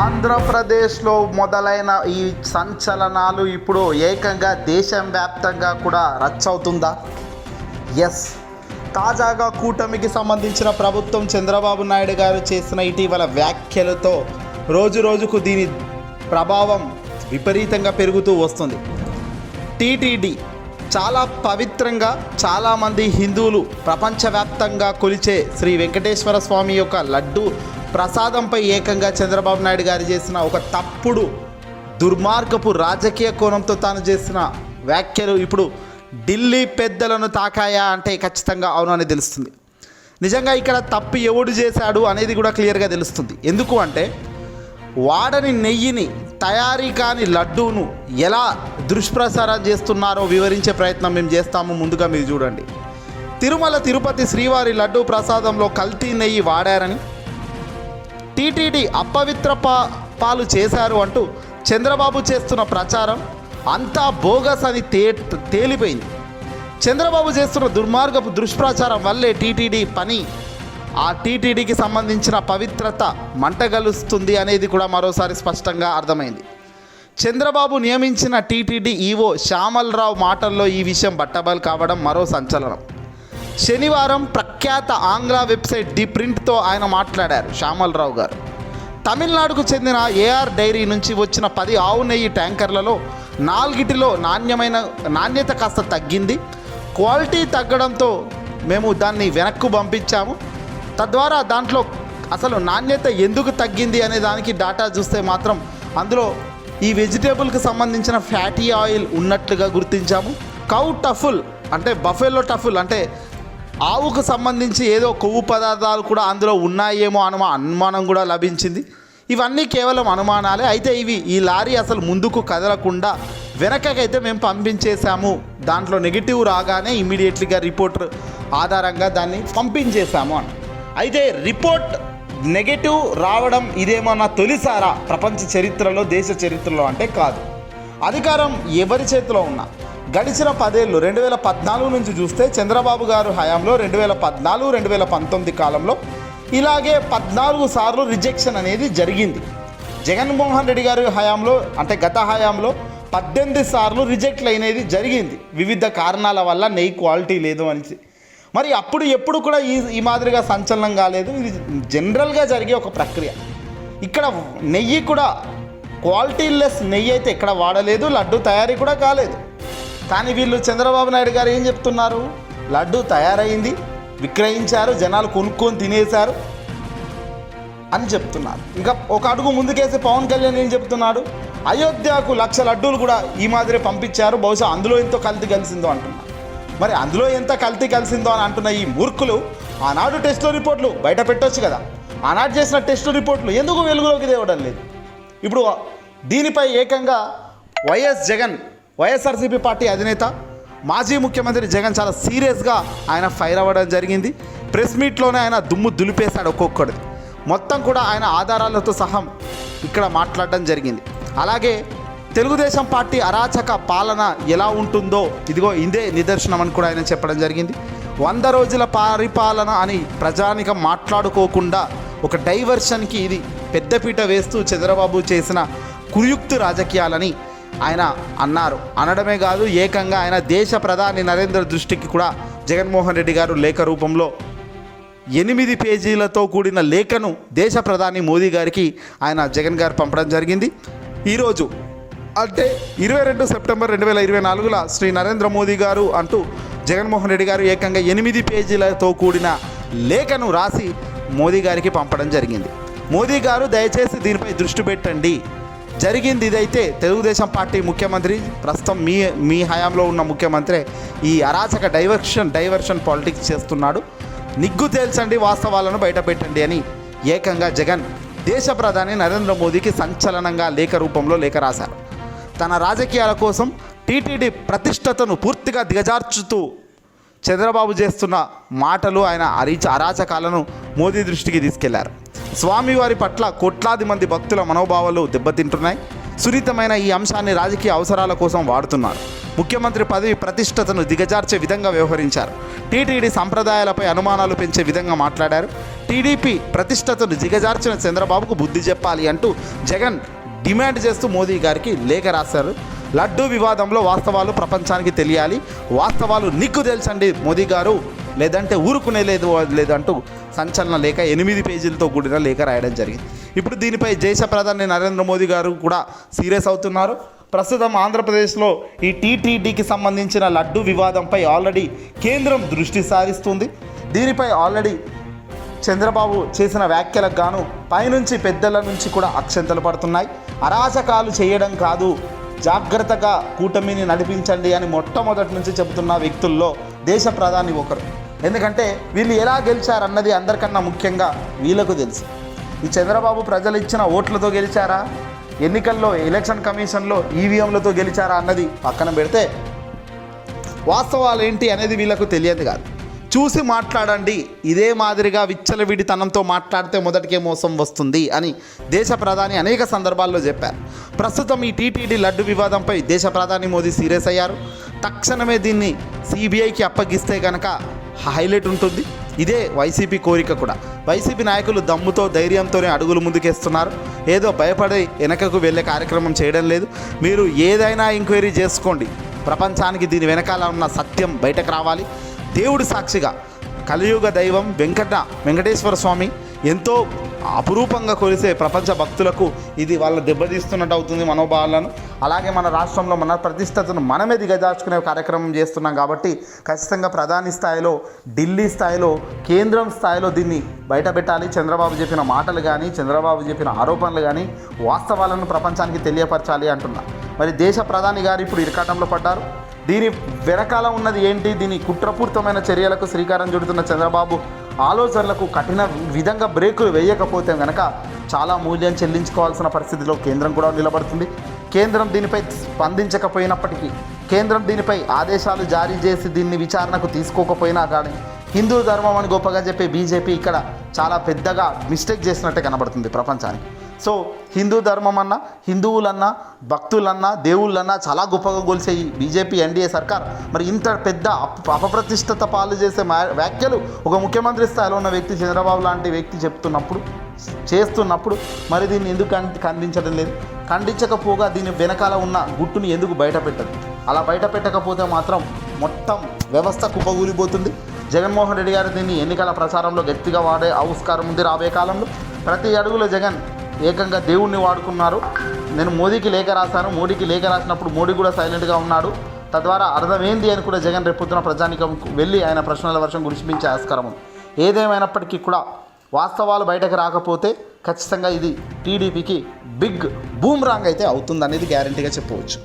ఆంధ్రప్రదేశ్లో మొదలైన ఈ సంచలనాలు ఇప్పుడు ఏకంగా దేశం వ్యాప్తంగా కూడా రచ్చవుతుందా? ఎస్ తాజాగా కూటమికి సంబంధించిన ప్రభుత్వం చంద్రబాబు నాయుడు గారు చేసిన ఇటీవల వ్యాఖ్యలతో రోజు రోజుకు దీని ప్రభావం విపరీతంగా పెరుగుతూ వస్తుంది. టీటీడీ చాలా పవిత్రంగా చాలామంది హిందువులు ప్రపంచవ్యాప్తంగా కొలిచే శ్రీ వెంకటేశ్వర స్వామి యొక్క లడ్డు ప్రసాదంపై ఏకంగా చంద్రబాబు నాయుడు గారు చేసిన ఒక తప్పుడు దుర్మార్గపు రాజకీయ కోణంతో తాను చేసిన వ్యాఖ్యలు ఇప్పుడు ఢిల్లీ పెద్దలను తాకాయా అంటే ఖచ్చితంగా అవునని తెలుస్తుంది. నిజంగా ఇక్కడ తప్పు ఎవడు చేశాడు అనేది కూడా క్లియర్గా తెలుస్తుంది. ఎందుకు అంటే వాడని నెయ్యిని తయారీ కాని లడ్డూను ఎలా దుష్ప్రసారం చేస్తున్నారో వివరించే ప్రయత్నం మేము చేస్తాము ముందుగా మీరు చూడండి. తిరుమల తిరుపతి శ్రీవారి లడ్డూ ప్రసాదంలో కల్తీ నెయ్యి వాడారని టీటీడీ అపవిత్ర పా పాలు చేశారు అంటూ చంద్రబాబు చేస్తున్న ప్రచారం అంతా బోగస్ అని తే తేలిపోయింది. చంద్రబాబు చేస్తున్న దుర్మార్గపు దుష్ప్రచారం వల్లే టీటీడీ పని. ఆ టీటీడీకి సంబంధించిన పవిత్రత మంటగలుస్తుంది అనేది కూడా మరోసారి స్పష్టంగా అర్థమైంది. చంద్రబాబు నియమించిన టీటీడీ ఈవో శ్యామలరావు మాటల్లో ఈ విషయం బట్టబయలు కావడం మరో సంచలనం. శనివారం ప్రఖ్యాత ఆంగ్ల వెబ్సైట్ ది ప్రింట్తో ఆయన మాట్లాడారు శ్యామలరావు గారు. తమిళనాడుకు చెందిన ఏఆర్ డైరీ నుంచి వచ్చిన పది ఆవు నెయ్యి ట్యాంకర్లలో నాలుగిటిలో నాణ్యమైన నాణ్యత కాస్త తగ్గింది. క్వాలిటీ తగ్గడంతో మేము దాన్ని వెనక్కు పంపించాము. తద్వారా దాంట్లో అసలు నాణ్యత ఎందుకు తగ్గింది అనే దానికి డాటా చూస్తే మాత్రం అందులో ఈ వెజిటేబుల్కి సంబంధించిన ఫ్యాటీ ఆయిల్ ఉన్నట్లుగా గుర్తించాము. కౌ టఫుల్ అంటే బఫెలో టఫుల్ అంటే ఆవుకు సంబంధించి ఏదో కొవ్వు పదార్థాలు కూడా అందులో ఉన్నాయేమో అనుమా అనుమానం కూడా లభించింది. ఇవన్నీ కేవలం అనుమానాలే. అయితే ఇవి ఈ లారీ అసలు ముందుకు కదలకుండా వెనకకైతే మేము పంపించేశాము. దాంట్లో నెగిటివ్ రాగానే ఇమీడియట్లీగా రిపోర్ట్ ఆధారంగా దాన్ని పంపించేశాము అని అయితే రిపోర్ట్ నెగటివ్ రావడం ఇదేమన్నా తొలిసారా ప్రపంచ చరిత్రలో దేశ చరిత్రలో అంటే కాదు. అధికారం ఎవరి చేతిలో ఉన్నా గడిచిన పదేళ్ళు రెండు వేల పద్నాలుగు నుంచి చూస్తే చంద్రబాబు గారు హయాంలో రెండు వేల పద్నాలుగు రెండు వేల పంతొమ్మిది కాలంలో ఇలాగే పద్నాలుగు సార్లు రిజెక్షన్ అనేది జరిగింది. జగన్మోహన్ రెడ్డి గారి హయాంలో అంటే గత హయాంలో పద్దెనిమిది సార్లు రిజెక్ట్ అయినది జరిగింది. వివిధ కారణాల వల్ల నెయ్యి క్వాలిటీ లేదు అని మరి అప్పుడు ఎప్పుడు కూడా ఈ ఈ మాదిరిగా సంచలనం కాలేదు. ఇది జనరల్గా జరిగే ఒక ప్రక్రియ. ఇక్కడ నెయ్యి కూడా క్వాలిటీ లెస్ నెయ్యి అయితే ఎక్కడ వాడలేదు లడ్డు తయారీ కూడా కాలేదు. కానీ వీళ్ళు చంద్రబాబు నాయుడు గారు ఏం చెప్తున్నారు? లడ్డు తయారైంది విక్రయించారు జనాలు కొనుక్కొని తినేశారు అని చెప్తున్నారు. ఇంకా ఒక అడుగు ముందుకేసి పవన్ కళ్యాణ్ ఏం చెప్తున్నాడు? అయోధ్యకు లక్ష లడ్డూలు కూడా ఈ మాదిరి పంపించారు బహుశా అందులో ఎంతో కల్తీ కలిసిందో అంటున్నారు. మరి అందులో ఎంత కల్తీ కలిసిందో అని అంటున్న ఈ మూర్ఖులు ఆనాడు టెస్ట్ రిపోర్ట్లు బయట పెట్టొచ్చు కదా. ఆనాడు చేసిన టెస్ట్ రిపోర్ట్లు ఎందుకు వెలుగులోకి తేవడం లేదు? ఇప్పుడు దీనిపై ఏకంగా వైఎస్ జగన్ వైఎస్ఆర్సీపీ పార్టీ అధినేత మాజీ ముఖ్యమంత్రి జగన్ చాలా సీరియస్గా ఆయన ఫైర్ అవ్వడం జరిగింది. ప్రెస్ మీట్లోనే ఆయన దుమ్ము దులిపేశాడు ఒక్కొక్కడు మొత్తం కూడా ఆయన ఆధారాలతో సహా ఇక్కడ మాట్లాడడం జరిగింది. అలాగే తెలుగుదేశం పార్టీ అరాచక పాలన ఎలా ఉంటుందో ఇదిగో ఇదే నిదర్శనం అని కూడా ఆయన చెప్పడం జరిగింది. వంద రోజుల పరిపాలన అని ప్రజానికం మాట్లాడుకోకుండా ఒక డైవర్షన్కి ఇది పెద్దపీట వేస్తూ చంద్రబాబు చేసిన కుయుక్తు రాజకీయాలని ఆయన అన్నారు. అనడమే కాదు ఏకంగా ఆయన దేశ ప్రధాని నరేంద్ర దృష్టికి కూడా జగన్మోహన్ రెడ్డి గారు లేఖ రూపంలో ఎనిమిది పేజీలతో కూడిన లేఖను దేశ ప్రధాని మోదీ గారికి ఆయన జగన్ గారు పంపడం జరిగింది. ఈరోజు అంటే ఇరవై రెండు సెప్టెంబర్ రెండు వేల ఇరవై నాలుగులో శ్రీ నరేంద్ర మోదీ గారు అంటూ జగన్మోహన్ రెడ్డి గారు ఏకంగా ఎనిమిది పేజీలతో కూడిన లేఖను రాసి మోదీ గారికి పంపడం జరిగింది. మోదీ గారు దయచేసి దీనిపై దృష్టి పెట్టండి. జరిగింది ఇదైతే తెలుగుదేశం పార్టీ ముఖ్యమంత్రి ప్రస్తుతం మీ మీ హయాంలో ఉన్న ముఖ్యమంత్రి ఈ అరాచక డైవర్షన్ డైవర్షన్ పాలిటిక్స్ చేస్తున్నాడు. నిగ్గు తేల్చండి వాస్తవాలను బయటపెట్టండి అని ఏకంగా జగన్ దేశ ప్రధాని నరేంద్ర మోదీకి సంచలనంగా లేఖ రూపంలో లేఖ రాశారు. తన రాజకీయాల కోసం టీటీడీ ప్రతిష్టతను పూర్తిగా దిగజార్చుతూ చంద్రబాబు చేస్తున్న మాటలు ఆయన అరీచ అరాచకాలను మోదీ దృష్టికి తీసుకెళ్ళారు. స్వామివారి పట్ల కోట్లాది మంది భక్తుల మనోభావాలు దెబ్బతింటున్నాయి. సున్నితమైన ఈ అంశాన్ని రాజకీయ అవసరాల కోసం వాడుతున్నారు. ముఖ్యమంత్రి పదవి ప్రతిష్టతను దిగజార్చే విధంగా వ్యవహరించారు. టీటీడీ సంప్రదాయాలపై అనుమానాలు పెంచే విధంగా మాట్లాడారు. టీడీపీ ప్రతిష్టతను దిగజార్చిన చంద్రబాబుకు బుద్ధి చెప్పాలి అంటూ జగన్ డిమాండ్ చేస్తూ మోదీ గారికి లేఖ రాశారు. లడ్డూ వివాదంలో వాస్తవాలు ప్రపంచానికి తెలియాలి. వాస్తవాలు నిక్కు తెలుసండి మోదీ గారు. లేదంటే ఊరుకునే లేదు లేదంటూ సంచలన లేఖ ఎనిమిది పేజీలతో కూడిన లేఖ రాయడం జరిగింది. ఇప్పుడు దీనిపై దేశ ప్రధాని నరేంద్ర మోదీ గారు కూడా సీరియస్ అవుతున్నారు. ప్రస్తుతం ఆంధ్రప్రదేశ్లో ఈ టీటీడీకి సంబంధించిన లడ్డు వివాదంపై ఆల్రెడీ కేంద్రం దృష్టి సారిస్తుంది. దీనిపై ఆల్రెడీ చంద్రబాబు చేసిన వ్యాఖ్యలకు గాను పైనుంచి పెద్దల నుంచి కూడా అక్షంతలు పడుతున్నాయి. అరాచకాలు చేయడం కాదు జాగ్రత్తగా కూటమిని నడిపించండి అని మొట్టమొదటి నుంచి చెబుతున్న వ్యక్తుల్లో దేశ ప్రధాని ఒకరు. ఎందుకంటే వీళ్ళు ఎలా గెలిచారన్నది అందరికన్నా ముఖ్యంగా వీళ్ళకు తెలుసు. ఈ చంద్రబాబు ప్రజలు ఇచ్చిన ఓట్లతో గెలిచారా? ఎన్నికల్లో ఎలక్షన్ కమిషన్లో ఈవీఎంలతో గెలిచారా అన్నది పక్కన పెడితే వాస్తవాలు ఏంటి అనేది వీళ్ళకు తెలియదు కాదు. చూసి మాట్లాడండి. ఇదే మాదిరిగా విచ్చలవిడితనంతో మాట్లాడితే మొదటికే మోసం వస్తుంది అని దేశ ప్రధాని అనేక సందర్భాల్లో చెప్పారు. ప్రస్తుతం ఈ టీటీడీ లడ్డు వివాదంపై దేశ ప్రధాని మోదీ సీరియస్ అయ్యారు. తక్షణమే దీన్ని సిబిఐకి అప్పగిస్తే కనుక హైలైట్ ఉంటుంది. ఇదే వైసీపీ కోరిక కూడా. వైసీపీ నాయకులు దమ్ముతో ధైర్యంతోనే అడుగులు ముందుకేస్తున్నారు. ఏదో భయపడి వెనకకు వెళ్ళే కార్యక్రమం చేయడం లేదు. మీరు ఏదైనా ఎంక్వైరీ చేసుకోండి. ప్రపంచానికి దీని వెనకాల ఉన్న సత్యం బయటకు రావాలి. దేవుడి సాక్షిగా కలియుగ దైవం వెంకట వెంకటేశ్వర స్వామి ఎంతో అపురూపంగా కొలిసే ప్రపంచ భక్తులకు ఇది వాళ్ళ దెబ్బతీస్తున్నట్టు అవుతుంది మనోభావాలను. అలాగే మన రాష్ట్రంలో మన ప్రతిష్టతను మనమే దిగజార్చుకునే కార్యక్రమం చేస్తున్నాం కాబట్టి ఖచ్చితంగా ప్రధాని స్థాయిలో ఢిల్లీ స్థాయిలో కేంద్రం స్థాయిలో దీన్ని బయటపెట్టాలి. చంద్రబాబు చెప్పిన మాటలు కానీ చంద్రబాబు చెప్పిన ఆరోపణలు కానీ వాస్తవాలను ప్రపంచానికి తెలియపరచాలి అంటున్నా. మరి దేశ ప్రధాని గారు ఇప్పుడు ఇరకాటంలో పడ్డారు. దీని వెనకాల ఉన్నది ఏంటి? దీని కుట్రపూరితమైన చర్యలకు శ్రీకారం చుడుతున్న చంద్రబాబు ఆలోచనలకు కఠిన విధంగా బ్రేకులు వేయకపోతే కనుక చాలా మూల్యం చెల్లించుకోవాల్సిన పరిస్థితిలో కేంద్రం కూడా నిలబడుతుంది. కేంద్రం దీనిపై స్పందించకపోయినప్పటికీ కేంద్రం దీనిపై ఆదేశాలు జారీ చేసి దీన్ని విచారణకు తీసుకోకపోయినా కానీ హిందూ ధర్మం అని గొప్పగా చెప్పే బీజేపీ ఇక్కడ చాలా పెద్దగా మిస్టేక్ చేసినట్టే కనబడుతుంది ప్రపంచానికి. సో హిందూ ధర్మం అన్నా హిందువులన్నా భక్తులన్నా దేవుళ్ళన్నా చాలా గొప్పగా గొలిసే ఈ బీజేపీ ఎన్డీఏ సర్కార్. మరి ఇంత పెద్ద అప అపప్రతిష్టత పాలు చేసే వ్యాఖ్యలు ఒక ముఖ్యమంత్రి స్థాయిలో ఉన్న వ్యక్తి చంద్రబాబు లాంటి వ్యక్తి చెప్తున్నప్పుడు చేస్తున్నప్పుడు మరి దీన్ని ఎందుకు ఖండించడం లేదు? ఖండించకపోగా దీని వెనకాల ఉన్న గుట్టుని ఎందుకు బయట పెట్టదు అలా బయట పెట్టకపోతే మాత్రం మొత్తం వ్యవస్థ కుప్పగూలిపోతుంది జగన్మోహన్ రెడ్డి గారు దీన్ని ఎన్నికల ప్రచారంలో గట్టిగా వాడే ఆవిష్కారం ఉంది రాబోయే కాలంలో. ప్రతి అడుగులో జగన్ ఏకంగా దేవుణ్ణి వాడుకున్నారు. నేను మోదీకి లేఖ రాశాను. మోడీకి లేఖ రాసినప్పుడు మోడీ కూడా సైలెంట్గా ఉన్నాడు. తద్వారా అర్థమైంది అని కూడా జగన్ రేపుతున్న ప్రజానికం వెళ్ళి ఆయన ప్రశ్నల వర్షం కురిపించే ఆస్కారం ఏదేమైనప్పటికీ కూడా వాస్తవాలు బయటకు రాకపోతే ఖచ్చితంగా ఇది టీడీపీకి బిగ్ బూమ్ రాంగ్ అయితే అవుతుందనేది గ్యారంటీగా చెప్పవచ్చు.